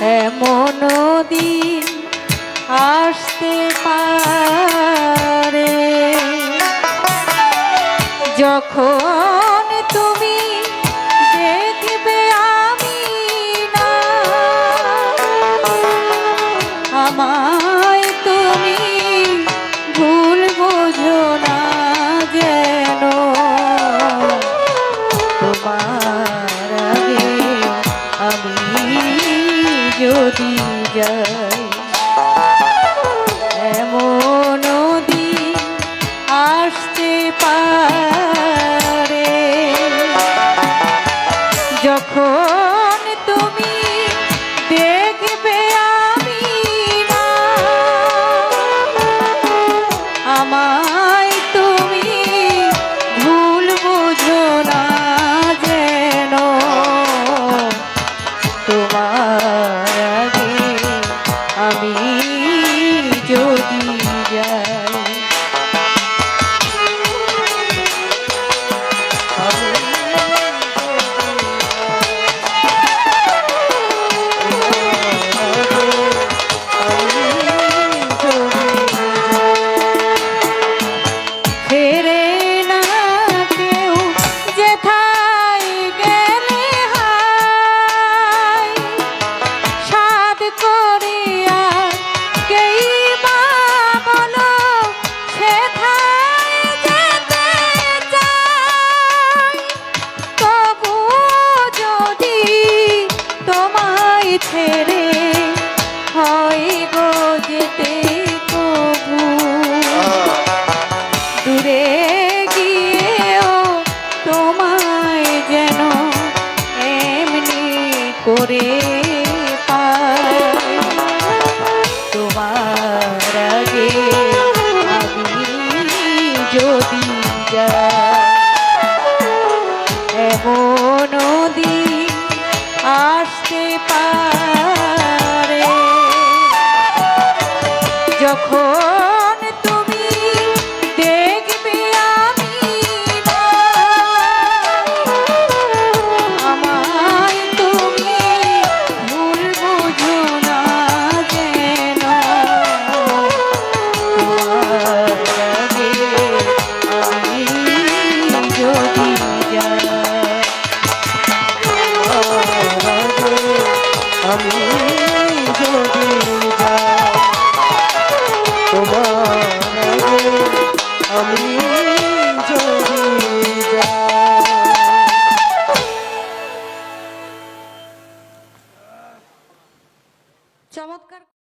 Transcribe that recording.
এমন দিন আসতে পারে। যখন তুমি দেখবে আমি না আমায় তুমি যদি যায়। এমন দিন আসতে পারে। যখন যদি যায় করে তোমার আগে আমি যদি যাই যদি তোমার আমি যদি চমৎকার